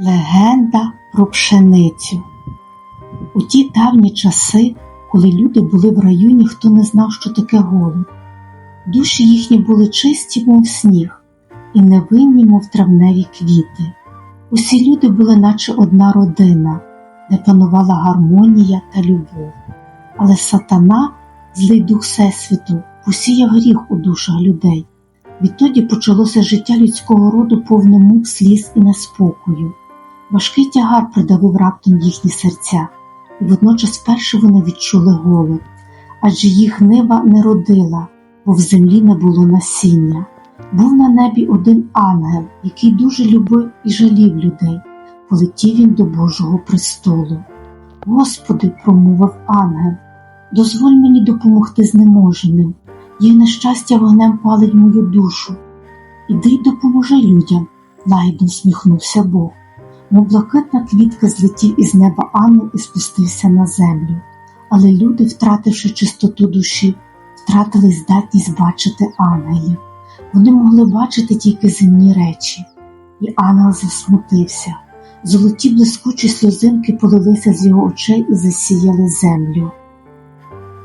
Легенда про пшеницю. У ті давні часи, коли люди були в раю, ніхто не знав, що таке голод. Душі їхні були чисті, мов сніг, і невинні, мов травневі квіти. Усі люди були, наче одна родина, де панувала гармонія та любов. Але сатана, злий дух Всесвіту, посіяв гріх у душах людей. Відтоді почалося життя людського роду повне мук, сліз і неспокою. Важкий тягар придавив раптом їхні серця, і водночас перше вони відчули голод, адже їх нива не родила, бо в землі не було насіння. Був на небі один ангел, який дуже любив і жалів людей. Полетів він до Божого престолу. Господи, промовив ангел, дозволь мені допомогти знеможеним. Їх нещастя вогнем палить мою душу. Іди й допоможи людям, лагідно сміхнувся Бог. Мов блакитна квітка злетів із неба ангел і спустився на землю. Але люди, втративши чистоту душі, втратили здатність бачити ангелів. Вони могли бачити тільки земні речі, і ангел засмутився. Золоті блискучі сльозинки полилися з його очей і засіяли землю.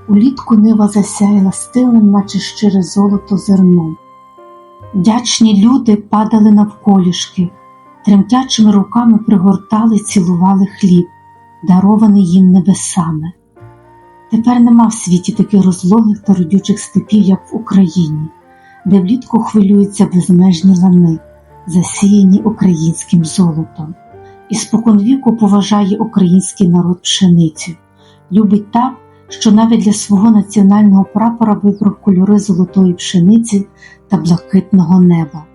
Улітку нива засяяла стилем, наче щире золото зерном. Вдячні люди падали навколішки, тремтячими руками пригортали, цілували хліб, дарований їм небесами. Тепер нема в світі таких розлогих та родючих степів, як в Україні, де влітку хвилюються безмежні лани, засіяні українським золотом. І споконвіку поважає український народ пшеницю, любить так, що навіть для свого національного прапора вибрав кольори золотої пшениці та блакитного неба.